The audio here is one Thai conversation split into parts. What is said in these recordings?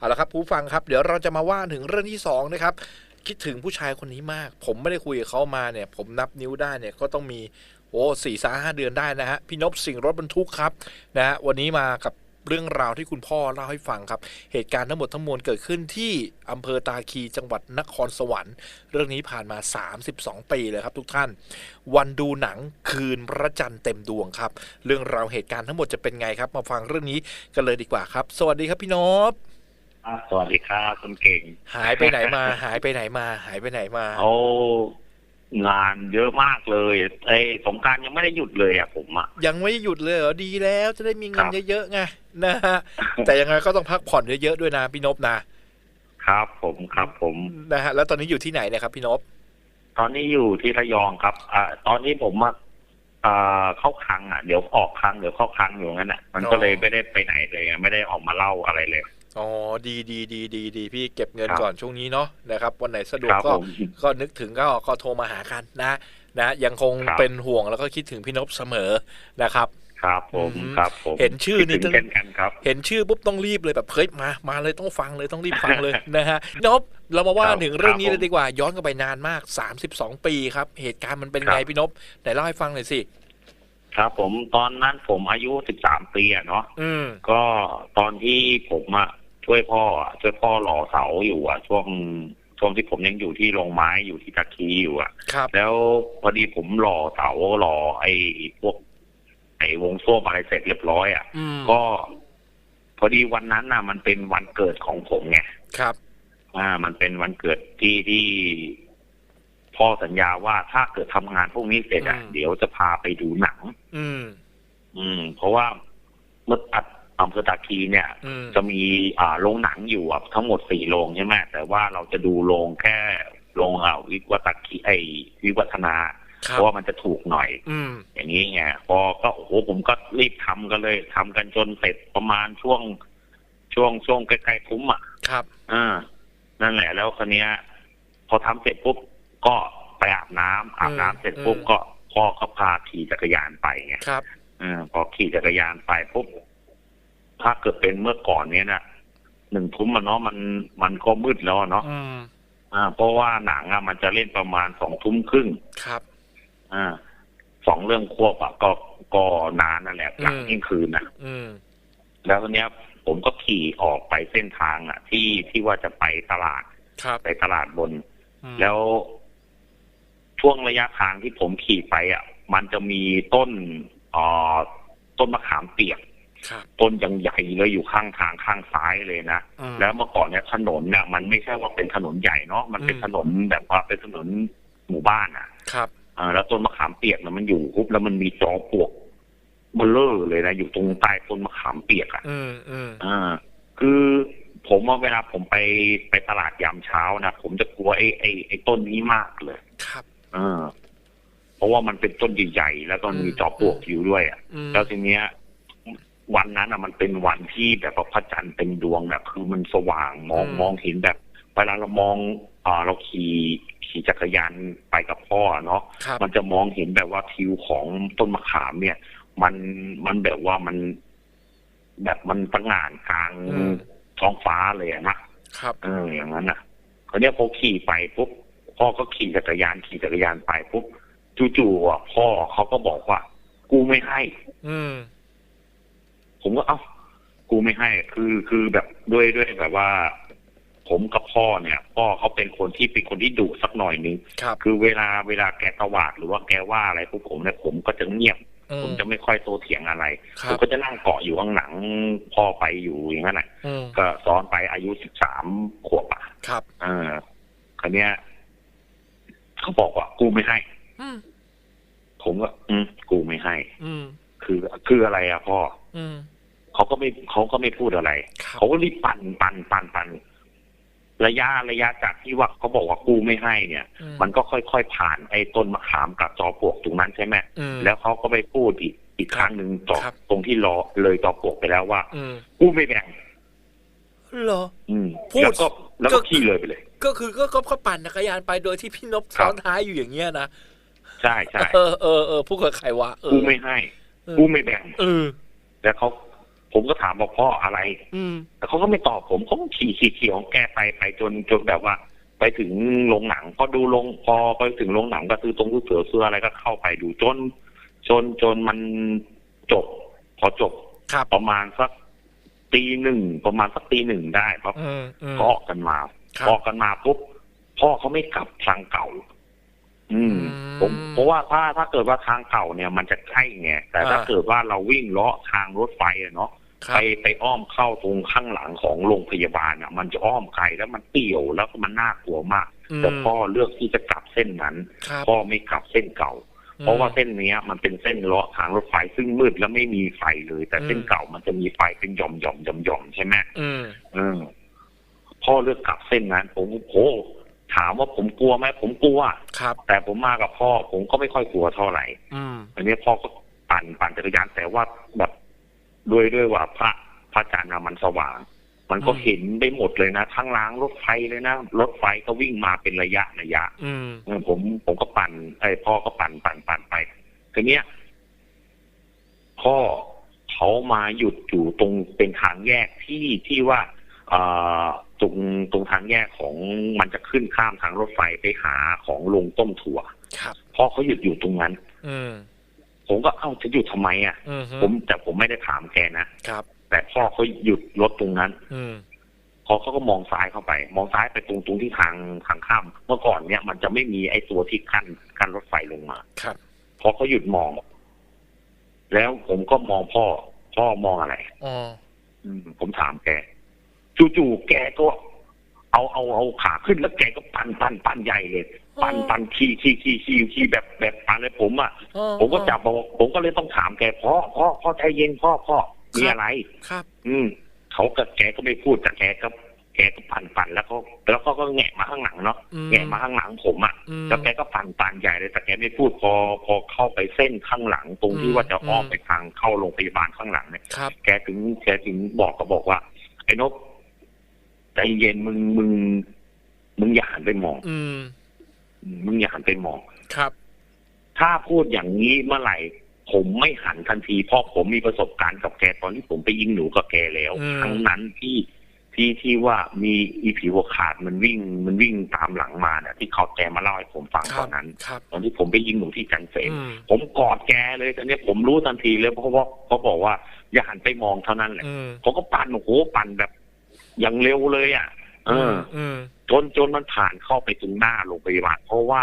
เอาละครับผู้ฟังครับ เดี๋ยวเราจะมาว่าถึงเรื่องที่สองนะครับคิดถึงผู้ชายคนนี้มาก ผมไม่ได้คุยกับเขามาเนี่ย ผมนับนิ้วได้เนี่ยก็ต้องมีโอ้สี่สาห้าเดือนได้นะฮะพี่นพสิ่งรถบรรทุกครับนะฮะวันนี้มากับเรื่องราวที่คุณพ่อเล่าให้ฟังครับ เหตุการณ์ทั้งหมดทั้งมวลเกิดขึ้นที่อำเภอตาคีจังหวัดนครสวรรค์ เรื่องนี้ผ่านมา 32 ปีเลยครับทุกท่าน วันดูหนังคืนพระจันทร์เต็มดวงครับ เรื่องราวเหตุการณ์ทั้งหมดจะเป็นไงครับ มาฟังเรื่องนี้กันเลยดีกว่าครับ สวัสดีครับพี่นพ สวัสดีครับคุณเก่ง หายไปไหนมา หายไปไหนมา หายไปไหนมาเอางานเยอะมากเลยไอ้สงกรารยังไม่ได้หยุดเลยอะผมอะยังไม่หยุดเลยเหรอดีแล้วจะได้มีเงินครับเยอะๆไงนะฮะแต่ยังไงก็ต้องพักผ่อนเยอะๆด้วยนะพี่นพนะครับผมครับผมนะฮะแล้วตอนนี้อยู่ที่ไหนเนะครับพี่นพตอนนี้อยู่ที่ระยองครับอ่าตอนนี้ผมมาอ่าเข้าคลังอะเดี๋ยวออกคลังเดี๋ยวเข้าคลังอยู่งั้นอะมันก็เลยไม่ได้ไปไหนเลยอะไม่ได้ออกมาเล่าอะไรเลย อ๋อดีดีดีดีดีพี่เก็บเงินครับก่อนช่วงนี้เนาะนะครับวันไหนสะดวกครับก็ผมก็นึกถึงก็ก็โทรมาหากันนะนะ ยังคงครับเป็นห่วงแล้วก็คิดถึงพี่นพเสมอนะครับ ครับผมอืมครับผมเห็นชื่อนี่คิดถึงเช่นกันครับเห็นชื่อปุ๊บต้องรีบเลยแบบเฮ้ยมามาเลยต้องฟังเลยต้องรีบฟังเลยนะฮะนพเรามาว่าครับถึงเรื่องนี้ครับเลยดีกว่า ย้อนกลับไปนานมาก 32 ปีครับ เหตุการณ์มันเป็นไงครับพี่นพไหนเล่าให้ฟังหน่อยสิครับผมตอนนั้นผมอายุสิบสามปีอะเนาะอืมก็ตอนที่ผมอะ ช่วยพ่ออะช่วยพ่อหล่อเสาอยู่อะช่วงช่วงที่ผมยังอยู่ที่โรงไม้อยู่ที่ตะคีอยู่อะครับ แล้วพอดีผมหล่อเสาหล่อไอ้พวก ไอ้วงส้วมอะไรเสร็จเรียบร้อยอะอืมก็ พอดีวันนั้นน่ะ มันเป็นวันเกิดของผมไง ครับ อ่า มันเป็นวันเกิดที่ที่พ่อสัญญาว่าถ้าเกิดทำงานพวกนี้เสร็จอะอืม เดี๋ยวจะพาไปดูหนัง อืม อืม เพราะว่าเมื่อตัด อำเภอตาคีเนี่ยอืมจะมีอ่าโรงหนังอยู่อะทั้งหมดสี่โรงใช่ไหมแต่ว่าเราจะดูโรงแค่โรงอ่าวิวัฒคีไอวิวัฒนาคเพรับราะว่ามันจะถูกหน่อย อืมอย่างนี้ไงพอก็โอ้โหผมก็รีบทำกันเลยทำกันจนเสร็จประมาณช่วง ช่วงช่วงใกล้ๆทุ่มอะครับอ่านั่นแหละ แล้วคนเนี้ย พอทำเสร็จปุ๊บก็ไปอาบน้ำอาบน้ำเสร็จปุ๊บอืมก็พ่อก็พาขี่จักรยานไปไงครับอาพอขี่จักรยานไปปุ๊บ ถ้าเกิดเป็นเมื่อก่อนเนี้ยนะหนึ่งทุ่มมันเนาะมันมันก็มืดแล้วอะเนาะอืมอ่า เพราะว่าหนังอะมันจะเล่นประมาณสองทุ่มครึ่งครับ อ่าสองเรื่องควบอะก็ก็นานนั่นแหละหลังอืมเที่ยงคืนนะอืมแล้วทีเนี้ยผมก็ขี่ออกไปเส้นทางอะ ที่ที่ว่าจะไปตลาดครับไปตลาดบนอืมแล้วช่วงระยะทางที่ผมขี่ไปอะ มันจะมีต้นเอ่อต้นมะขามเปียกครับ ต้นยังใหญ่เลยอยู่ข้างทางข้างซ้ายเลยนะอืมแล้วเมื่อก่อนเนี่ยถนนเนี่ยมันไม่ใช่ว่าเป็นถนนใหญ่เนาะมันเป็นอืมถนนแบบว่าเป็นถนนหมู่บ้านอะ ครับอ่าแล้วต้นมะขามเปียกนะมันอยู่ปุ๊บแล้วมันมีจอปลวกเบลเลอร์เลยนะอยู่ตรงใต้ต้นมะขามเปียกอะอืมอืมอ่าคือผมว่าเวลาผมไปไปตลาดยามเช้านะผมจะกลัวไอ้ไอ้ไอ้ต้นนี้มากเลย ครับอ่าเพราะว่ามันเป็นต้นใหญ่ๆแล้วก็มีจอปลวกอยู่ด้วยอะอืมแล้วทีเนี้ย วันนั้นอะมันเป็นวันที่แบบว่าพระจันทร์เต็มดวงแบบคือมันสว่างมองอืมมองเห็นแบบเวลาเรามองอ่าเราขี่ขี่จักรยานไปกับพ่อเนาะครับมันจะมองเห็นแบบว่าทิวของต้นมะขามเนี่ย มันมันแบบว่ามัน แบบมันตั้งงานกลางอืมท้องฟ้าเลยอะนะครับเอออย่างนั้นน่ะคราวเนี้ยพอขี่ไปปุ๊บพ่อก็ขี่จักรยานขี่จักรยานไปปุ๊บจู่ๆอะพ่อเขาก็บอกว่า กูไม่ให้ อืม ผมก็เอ้ากูไม่ให้ คือคือแบบด้วยด้วยแบบว่า ผมกับพ่อเนี่ย พ่อเขาเป็นคนที่เป็นคนที่ดุสักหน่อยนึงครับ คือเวลาเวลาแกตวาดหรือว่าแกว่าอะไรพวกผมเนี่ยผมก็จะเงียบ อืผมมจะไม่ค่อยโตเถียงอะไร คผรับมก็จะนั่งเกาะอยู่ข้างหลังพ่อไปอยู่อย่างนั้นแหละอืมก็ซ้อนไปอายุสิบสามขวบอะครับ เออคราวเนี้ยเขาบอกว่า กูไม่ให้ อืมผมก็อืมกูไม่ให้ อืมคือคืออะไรอะพ่ออืม เขาก็ไม่เขาก็ไม่พูดอะไรครับเขาก็รีบปั่นปั่นปั่นปั่นระยะระยะจากที่ว่าเขาบอกว่ากูไม่ให้เนี่ยอืมันก็ค่อยๆผ่านไอ้ต้นมะขามกับจอปลวกตรงนั้นใช่ไหมอืมแล้วเขาก็ไปพูดอีกอีกครั้งหนึ่งต่อครับตรงที่รอเลยจอปลวกไปแล้วว่าอืมกูไม่แบ่งเหรออืมพูดแล้วก็แล้วก็ก็ขี่เลยไปเลย ก็คือก็ก็ก็ปั่นจักรยานไปโดยที่พี่นพครับซ้อนท้ายอยู่อย่างเงี้ยนะใช่ใช่เออเออเออพูดกับใครวะเออกูไม่ให้เออกูไม่แบ่งเออ แล้วเขาผมก็ถามบอกพ่ออะไร อืมแต่เขาก็ไม่ตอบผมเขาก็ขี่ขี่ขี่ของแกไปไปจนจนแบบว่า ไปถึงโรงหนังพอดูลงพอไปถึงโรงหนังก็ซื้อตรงซื้อเสือเสื้ออะไรก็เข้าไปดูจน จนจนมันจบ พอจบครับประมาณสักตีหนึ่งประมาณสักตีหนึ่งได้เพราะอืมอืมก็ออกกันมาครับออกกันมาปุ๊บพ่อเขาไม่กลับทางเก่า อืมอืมผมเพราะว่าถ้าถ้าเกิดว่าทางเก่าเนี่ยมันจะใกล้ไงแต่ถ้าอ่าเกิดว่าเราวิ่งเลาะทางรถไฟอะเนาะครัไปบไปอ้อมเข้าตรงข้างหลังของโรงพยาบาลอะ มันจะอ้อมไกลแล้วมันเปี่ยวแล้วก็มันน่ากลัวมากอืมแต่พ่อเลือกที่จะกลับเส้นนั้นครับพ่อไม่กลับเส้นเก่า เพราะว่าเส้นเนี้ยมันเป็นเส้นเลาะทางรถไฟซึ่งมืดแล้วไม่มีไฟเลย แต่เส้นเก่ามันจะมีไฟเป็นหย่อมหย่อมหย่อมหย่อมใช่ไหมอืมเออพ่อเลือกกลับเส้นนั้นผมโอ้ ถามว่าผมกลัวไหมผมกลัวครับ แต่ผมมากับพ่อ ผมก็ไม่ค่อยกลัวเท่าไหร่อืมอันนี้พ่อก็ปั่นปั่นจักรยานแต่ว่าแบบด้วยด้วยว่าพระพระจันทร์อะมันสว่าง มันก็อืมเห็นได้หมดเลยนะทั้งล้างรถไฟเลยนะรถไฟก็วิ่งมาเป็นระยะระยะอืมเออผมผมก็ปั่นไอ้พ่อก็ปั่นปั่นปั่นไปทีเนี้ยพ่อเขามาหยุดอยู่ตรงเป็นทางแยกที่ที่ว่า เอ่อ ตรงตรงทางแยกของมันจะขึ้นข้ามทางรถไฟไปหาของลงต้มถั่วครับพ่อเขาหยุดอยู่ตรงนั้น อืมผมก็เอ้าจะหยุดทำไมอะอืมฮึผมแต่ผมไม่ได้ถามแกนะครับ แต่พ่อเขาหยุดรถตรงนั้น อืมพอเขาก็มองซ้ายเข้าไป มองซ้ายไปตรงตรงที่ทางทางข้าม เมื่อก่อนเนี่ยมันจะไม่มีไอ้ตัวที่กั้นกั้นรถไฟลงมา ครับ พอเขาหยุดมอง แล้วผมก็มองพ่อ พ่อมองอะไรอ๋ออืมผมถามแก จู่ๆแกก็เอาเอาเอาขาขึ้นแล้วแกก็ปั่นปั่นปั่นใหญ่เลยปั่นปั่นขี่ขี่ขี่ขี่ขี่แบบแบบปั่นเลยผมอะอ๋อผมก็จับบอกผมก็เลยต้องถามแกพ่อพ่อพ่อใจเย็นพ่อพ่อมีอะไรครับ อืมเขาก็แกก็ไม่พูดแต่แกก็แกก็ปั่นปั่นแล้วก็แล้วก็ก็แงะมาข้างหลังเนาะอืมแงะมาข้างหลังผมอะอืมแล้วแกก็ปั่นปั่นใหญ่เลยแต่แกไม่พูดพอพอเข้าไปเส้นข้างหลัง ตรงที่อืมว่าจะอ้อมอืมไปทางเข้าโรงพยาบาลข้างหลังเนี่ยครับแกถึงแกถึงบอกก็บอกว่า ไอ้นก ใจเย็นมึงมึง มึงอย่าหันไปมองอืม มึงอย่าหันไปมอง ครับ ถ้าพูดอย่างนี้เมื่อไหร่ ผมไม่หันทันทีเพราะผมมีประสบการณ์กับแกตอนที่ผมไปยิงหนูกับแกแล้วอืม ครั้งนั้นที่ที่ที่ว่ามีอีผีหัวขาดมันวิ่ง มันวิ่งตามหลังมาเนี่ยที่เขาแกมาเล่าให้ผมฟังคตรัอบนนั้น ครับ ตอนที่ผมไปยิงหนูที่จันเสน อืม ผมกอดแกเลยตอนนี้ผมรู้ทันทีเลยเพราะว่าเขาบอกว่าอย่าหันไปมองเท่านั้นแหละอืมผมก็ปั่นโอ้โหปั่นแบบ อย่างเร็วเลยอะ เอออืมจนจนมันผ่านเข้าไปถึงหน้าโรงพยาบาลเพราะว่า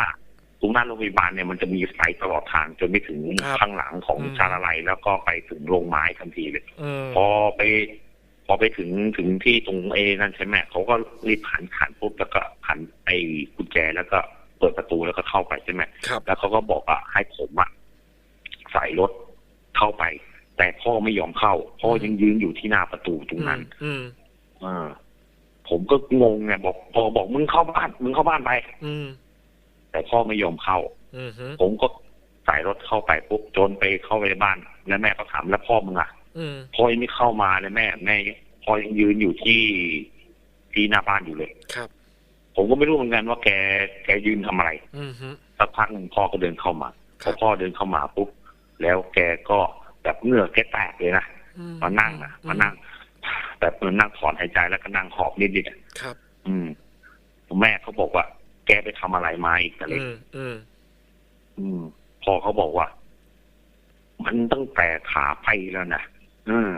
ตรงหน้าโรงพยาบาลเนี่ยมันจะมีไฟตลอดทางจนไปถึงครับข้างหลังของอืมชาลาลัยแล้วก็ไปถึงโรงไม้ทันทีเลยอืมพอไป พอไปถึงถึงที่ตรงเอนั่นใช่ไหมเขาก็รีบหันขันปุ๊บแล้วก็หันไอ้กุญแจแล้วก็เปิดประตูแล้วก็เข้าไปใช่ไหมครับแล้วเขาก็บอกว่าให้ผมอะใส่รถเข้าไป แต่พ่อไม่ยอมเข้า พ่อยังยืนอยู่ที่หน้าประตูตรงนั้น อืมอ่าผมก็งงไงบอกพอบอกมึงเข้าบ้านมึงเข้าบ้านไป อืม แต่พ่อไม่ยอมเข้า อืมฮึผมก็ใส่รถเข้าไปปุ๊บจนไปเข้าไปในบ้านแล้วแม่ก็ถามแล้วพ่อมึงอะอืมพ่อยังไม่เข้ามาเลยแม่แม่พ่อยังยืนอยู่ที่ที่หน้าบ้านอยู่เลย ครับ ผมก็ไม่รู้เหมือนกันว่าแกแกยืนทำอะไรอืมฮึ สักพักหนึ่งพ่อก็เดินเข้ามาคพรัอบ พ่อเดินเข้ามาปุ๊บแล้วแกก็แบบเหงื่อแกแตกเลยนะ อืมานั่งนะมานั่ง แบบเหมือนนั่งถอนหายใจแล้วก็นั่งหอบนิดๆอะครับ อืมแม่เขาบอกว่า แกไปทำอะไรมาอีกแต่เล็กอืมอืมอืม พอเขาบอกว่า มันตั้งแต่ขาไปแล้วนะอืม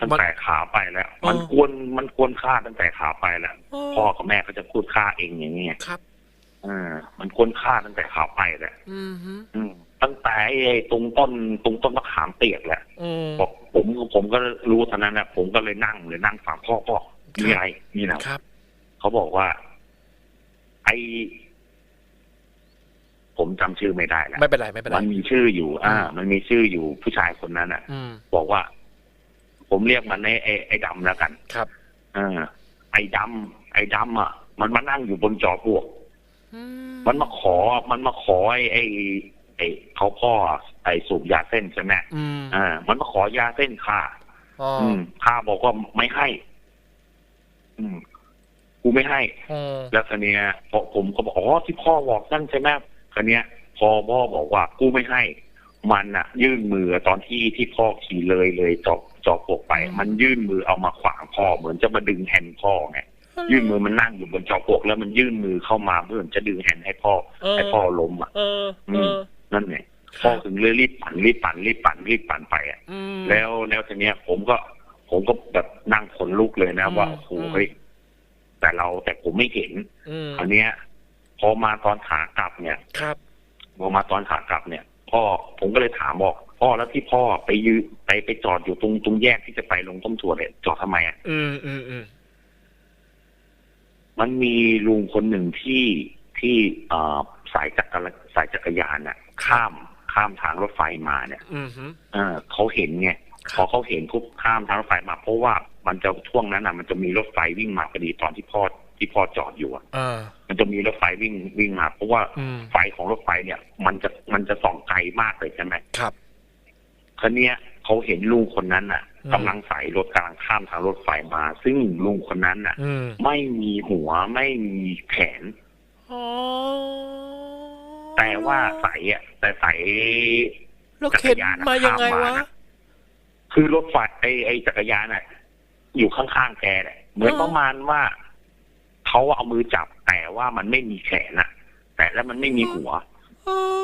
ตั้งแต่ขาไปแล้ว มันกวนมันกวนฆ่าตั้งแต่ขาไปแล้วพ่อกับแม่เขาจะพูดฆ่าเองอย่างเงี้ยครับอ่ามันกวนฆ่าตั้งแต่ขาไปแหละอืมฮึอืม ตั้งแต่ไอ้ตรงต้นตรงต้นมะขามเตียกแหละอืมบอกผมผมก็รู้เท่านั้นนะผมก็เลยนั่งเลยนั่งฟังพ่อพ่อมีอะไรมีอะไรครับเขาบอกว่า ไอผมจำชื่อไม่ได้แล้วไม่เป็นไรไม่เป็นไรมันมีชื่ออยู่ อ่าอืมมันมีชื่ออยู่ผู้ชายคนนั้นอะอืมบอกว่า ผมเรียกมันไอ้ไอ้ไอ้ดำแล้วกัน ครับเออไอ้ดำไอ้ดำอะ มันมานั่งอยู่บนจอพวกอืมันมาขอ มันมาขอไอ้ ไอ้ไอ้เขาพ่อไอ้สูบยาเส้นใช่ไหมอืมอ่า มันมาขอยาเส้นข้าอ๋ออืมข้าบอกว่าไม่ให้ อืมกูไม่ให้อ๋อแล้วคันนี้ยพอผมก็บอกอ๋อที่พ่อบอกนั่นใช่ไหมคันนี้ย พอพ่อบอกว่ากูไม่ให้ มันอะยื่นมือตอนที่ที่พ่อขี่เลยเลยจบจอมปลวกไป มันยื่นมือเอามาขวางพ่อเหมือนจะมาดึงแฮนด์พ่อไงยื่นมือมันนั่งอยู่บนจอมปลวกแล้วมันยื่นมือเข้ามาเพื่อจะดึงแฮนด์ให้พ่อ เออให้พ่อล้มอะเออเออ นั่นไงพ่อถึงเลยรีบปั่นรีบปั่นรีบปั่นรีบปั่นไปอะอืมแล้วแล้วทีเนี้ย ผมก็ ผมก็แบบนั่งขนลุกเลยนะอืมว่าโอ้โหอืมเฮ้ยแต่เราแต่ผมไม่เห็นอืมคราวเนี้ย พอมาตอนขากลับเนี่ย ครับพอมาตอนขากลับเนี่ย พ่อผมก็เลยถามบอกพ่อแล้วที่พ่อไปยืนไปไปจอดอยู่ตรงตรงแยกที่จะไปลงต้มถั่วเนี่ยจอดทำไมอะอืมอืมอืมมันมีลุงคนหนึ่งที่ที่เอ่อ สายจักรสายจักรยานน่ะ ข้ามข้ามทางรถไฟมาเนี่ยอืมฮึเออเขาเห็นไงคพรัอบเขาเห็นปุ๊บข้ามทางรถไฟมา เพราะว่ามันจะช่วงนั้นอะ มันจะมีรถไฟวิ่งมาพอดีตอนที่พ่อที่พ่อจอดอยู่อะอ่ามันจะมีรถไฟวิ่งวิ่งมา เพราะว่าอืมไฟของรถไฟเนี่ย มันจะมันจะส่องไกลมากเลยใช่ไหมครับคราวเนี้ยเขาเห็นลุงคนนั้นน่ะอืมกำลังใส่รถกำลังข้ามทางรถไฟมา ซึ่งลุงคนนั้นน่ะอืมไม่มีหัวไม่มีแขน อ๋อแต่ว่าใส่อะแต่ใส่แล้วเข็นมายังไงวะคือรถไฟไอไอจักรยานน่ะ อยู่ข้างๆแกแหละเหมือนอ๋อประมาณว่าเขาเอามือจับแต่ว่ามันไม่มีแขนอะแต่แล้วมันไม่มีหัว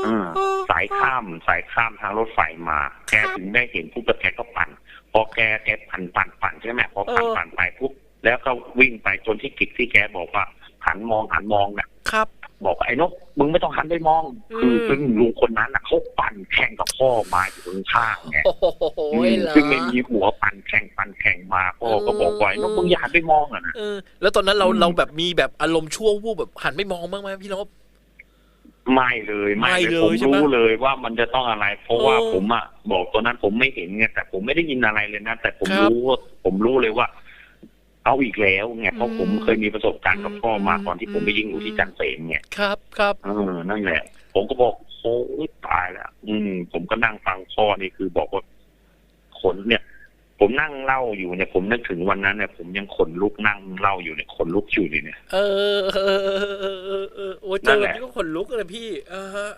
เออสายข้ามสายข้ามทางรถไฟมา แกถึงได้เห็นปุ๊บแล้วแกก็ปั่นพอแกแกปั่นปั่นปั่นใช่ไหมพอปั่นเออปั่นไปปุ๊บแล้วก็วิ่งไปจนที่กิจที่แกบอกว่าหันมองหันมองน่ะครับ บอกว่าไอ้นกมึงไม่ต้องหันไปมอง คืออืมซึ่งลุงคนนั้นน่ะเขาปั่นแข่งกับพ่อมาอยู่ข้างๆไงโอ้โหอืมเหรอซึ่งไม่มีหัวปั่นแข่งปั่นแข่งมาพ่อก็บอกว่าไอ้นกมึงอย่าหันไปมองอะนะเออแล้วตอนนั้นเราอืมเราแบบมีแบบอารมณ์ชั่ววูบแบบหันไม่มองบ้างไหมพี่นพไม่เลยไม่ไม่เลเลยยใช่ผมไหมรู้เลยว่ามันจะต้องอะไร เพราะว่าเออผมอะบอกตอนนั้นผมไม่เห็นไงแต่ผมไม่ได้ยินอะไรเลยนะแต่ผมครับรู้ว่าผมรู้เลยว่า เอาอีกแล้วไงเพราะอืมผมเคยมีประสบการณ์กับพ่อมาอืมตอนที่ผมไปยิงอยู่ที่จันเสนไงครับครับเออนั่นแหละ ผมก็บอกโอ้ยตายแล้วอืม ผมก็นั่งฟังพ่อนี่คือบอกว่าขนเนี่ย ผมนั่งเล่าอยู่เนี่ย ผมนึกถึงวันนั้นเนี่ยผมยังขนลุกนั่งเล่าอยู่เนี่ยขนลุกอยู่เลยเนี่ยเออเออเออเออเออเออโอ้เจนั่อนแหแบบละนี้ก็ขนลุกเลยพี่อ่าฮะ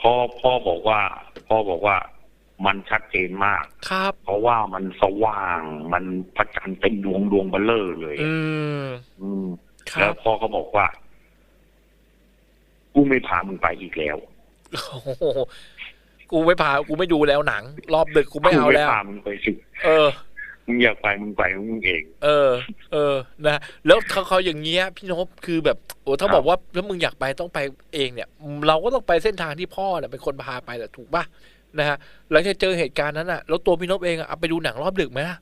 พ่อพ่อบอกว่า พ่อบอกว่า มันชัดเจนมาก ครับ เพราะว่ามันสว่าง มันพระจันทร์เป็นดวงดวงเบลเลอร์เลย อืมอืมคแล้รัวบพ่อก็บอกว่า กูไม่พามึงไปอีกแล้วโอ้โหกูไม่พา กูไม่ดูแล้วหนัง รอบดึกกูไม่เอาแล้วพามึงไปสิเออมึงอยากไปมึงไปของมึงเอง เออ เออ นะ แล้วเขาเขาอย่างเงี้ย พี่นพคือแบบ โอ้ถ้าครับบอกว่าแล้วมึงอยากไปต้องไปเองเนี่ย เราก็ต้องไปเส้นทางที่พ่อเนี่ยเป็นคนพาไปแหละถูกป่ะ นะฮะหลังจากเจอเหตุการณ์นั้นอะ แล้วตัวพี่นพเองอะเอาไปดูหนังรอบดึกไหมล่ะ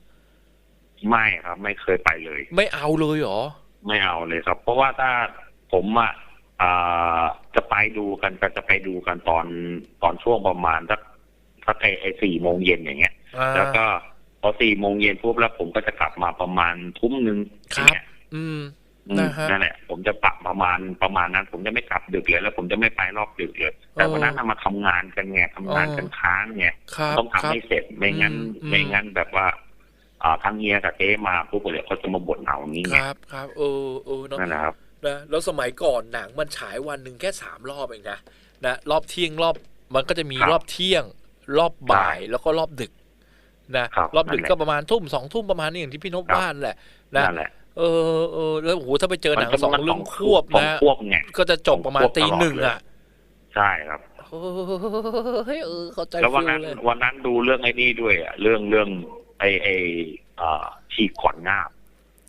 ไม่ครับ ไม่เคยไปเลย ไม่เอาเลยเหรอ ไม่เอาเลยครับ เพราะว่าถ้าผมอะอ่าจะไปดูกันก็จะไปดูกันตอนตอนช่วงประมาณสักสักไอ้ไอ้สี่โมงเย็นอย่างเงี้ยอ่าแล้วก็พอสี่โมงเย็นปุ๊บแล้วผมก็จะกลับมาประมาณทุ่มหนึ่งครับอย่างเงี้ยอืมอืม นะฮะนั่นแหละ ผมจะปรับประมาณประมาณนั้น ผมจะไม่กลับดึกเลย แล้วผมจะไม่ไปรอบดึกเลย แต่เออวันนั้นน่ะมาทำงานกันไงทำงานกันค้างไงครับต้องครัทำบให้เสร็จไม่งั้นอืมอืมไม่งั้นแบบว่าอ่าทั้งเฮียกับเจ๊มาปุ๊บเดี๋ยวเขาจะมาบ่นเอาอย่างนี้คไงรับครับเออเออเนาะนั่นแหละครับนะแล้วสมัยก่อนหนังมันฉายวันหนึ่งแค่สามรอบเองนะนะรอบเที่ยงรอบมันก็จะมีครับรอบเที่ยง รอบบ่ายใช่แล้วก็รอบดึกนะครับรอบดึกนั่นแหละก็ประมาณทุ่มสองทุ่มประมาณนี้อย่างที่พี่นพครับว่านแหละนะนั่นแหละ เออเออแล้วโอ้โหถ้าไปเจอหนังจะสองมันเรื่องควบสองนะควบไงก็จะจบประมาณสองควบตีตลอดหนึ่งเลยอะ ใช่ครับเฮ้ยเออเข้าใจแล้ววันฟิลนั้นเลยวันนั้นดูเรื่องไอ้นี่ด้วยอะเรื่องเรื่องไอ้ไอ้อ่าฉีกก่อนงาบ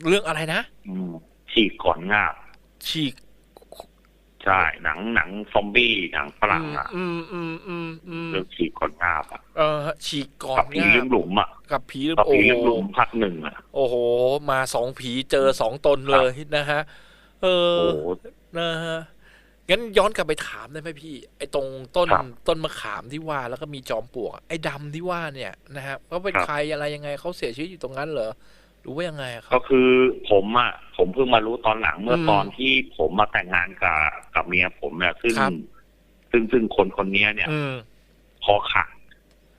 เรื่องอะไรนะอืมฉีกก่อนงาบฉีก ใช่หนังหนังซอมบี้หนังฝรั่งอะอืมอืมอืมอืมเรื่องฉีกก่อนงาบอะเออ ฉีกก่อนกับผีงาลืมหลุมอะกับผีลืมกับโอ้ผีโหลืมหลุมภาคหนึ่งอะโอ้โห มาสองผีเจอสองตนเลยนะฮะ เออโอ้โหนะฮะงั้นย้อนกลับไปถามได้ไหมพี่ ไอ้ตรงต้นครับต้นมะขามที่ว่าแล้วก็มีจอมปลวกไอ้ดำที่ว่าเนี่ยนะฮะเขาเป็นครับใครอะไรยังไงเขาเสียชีวิตอยู่ตรงนั้นเหรอห รือว่ายังไงอะครัก็บคือผมอะผมเพิ่งมารู้ตอนหลังเมื่ออมตอนที่ผมมาแต่งงานกับกับเมียผมเนี่ยซึ่งครับซึ่งซึ่งคนคนนี้เนี่ยอืมพอขาด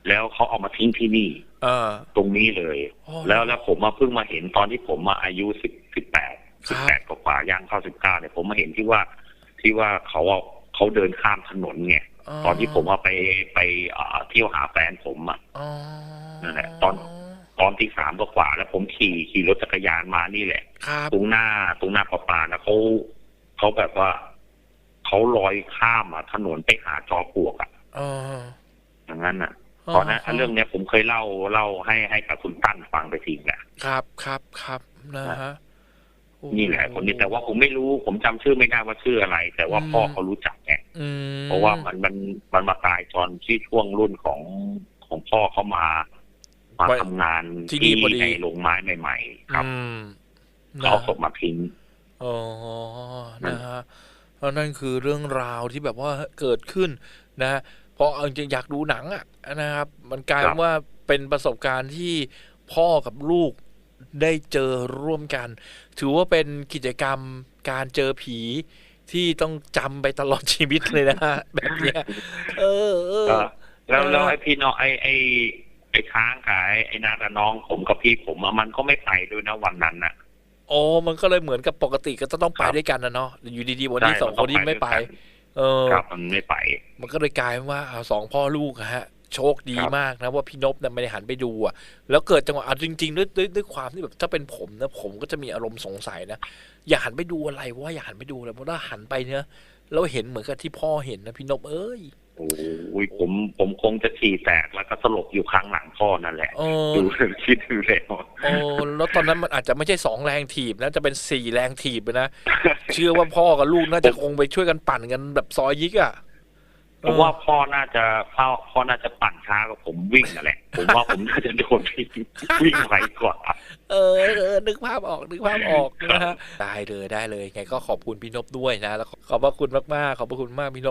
แล้วเขาเอามาทิ้งที่นี่ เออ ตรงนี้เลยโอ้แล้วแล้วผมมาเพิ่งมาเห็นตอนที่ผมมาอายุสิบสิบแปดครัสิบบแปดกว่าๆย่างเข้าสิบเก้าเนี่ยผมมาเห็นที่ว่าที่ว่าเขาเอาเขาเดินข้ามถนนไงตอนที่ผมว่าไปไปเอ่อเที่ยวหาแฟนผมอะอ๋อนั่นแหละตอน ตตอนที่สามกว่าๆแล้วผมขี่ขี่รถจักรยานมานี่แหละ ครับตรงหน้าตรงหน้าประปานะเขาเขาแบบว่าเขาลอยข้ามอะถนนไปหาจอปลวกอะเอออย่างนั้นอะตอนนั้นเรื่องเนี้ยผมเคยเล่าเล่าให้ให้กับคุณตั้นฟังไปทีแหละครับครับครับนะฮะโอ้นี่แหละคนนี้แต่ว่าผมไม่รู้ ผมจำชื่อไม่ได้ว่าชื่ออะไร แต่ว่าพ่อเขารู้จักไงอืมเพราะว่ามันมันมันมาตายตอนที่ช่วงรุ่นของของพ่อเขามา มาทำงานที่ในโรงไม้ใหม่ๆครับอืมเขาเอาศพมาทิ้งอ๋อนะฮะเพราะนั่นคือเรื่องราวที่แบบว่าเกิดขึ้นนะฮะเพราะเอาจริงๆอยากดูหนังอะนะครับ มันกลายครับว่าเป็นประสบการณ์ที่พ่อกับลูกได้เจอร่วมกัน ถือว่าเป็นกิจกรรมการเจอผีที่ต้องจำไปตลอดชีวิตเลยนะฮะแบบเนี้ย เออเออเออแล้วเออแล้วไอ้พี่น้องไอ้ไอ้ ไอ้ค้างกับไอ้ไอ้นากับน้องผมกับพี่ผมอะมันก็ไม่ไปด้วยนะวันนั้นน่ะโอ้มันก็เลยเหมือนกับปกติก็จะต้องไปครับด้วยกันนะเนาะอยู่ดีๆวันนี้ใช่สองคนนี้ไม่ไปมันต้องไปด้วยกันเออครับมันไม่ไป มันก็เลยกลายเป็นว่าเอาสองพ่อลูกอะฮะโชคดีครับมากนะว่าพี่นพเนี่ยไม่ได้หันไปดูอะแล้วเกิดจังหวะเอาจริงๆด้วยด้วยด้วยความที่แบบถ้าเป็นผมนะผมก็จะมีอารมณ์สงสัยนะอย่าหันไปดูอะไรว่าอย่าหันไปดูเลยเพราะถ้าหันไปเนี่ยแล้วเห็นเหมือนกับที่พ่อเห็นนะพี่นพเอ้ย โอ้ยผมผมคงจะฉี่แตกแล้วก็สลบอยู่ข้างหลังพ่อนั่นแหละเออดูคิดดูแล้วโอ้แล้วตอนนั้นมันอาจจะไม่ใช่สองแรงถีบนะจะเป็นสี่แรงถีบเลยนะเชื่อว่าพ่อกับลูกน่าจะคงไปช่วยกันปั่นกันแบบซอยยิกอะผมว่าพ่อน่าจะพ่อพ่อน่าจะปั่นช้ากว่าผมวิ่งนั่นแหละ ผมว่าผมน่าจะโดนวิ่งวิ่งไวกว่าเออเออนึกภาพออกนึกภาพออกนะฮะได้เลยได้เลยไงก็ขอบคุณพี่นพด้วยนะ แล้วขอบพระคุณมากๆขอบพระคุณมากพี่นพ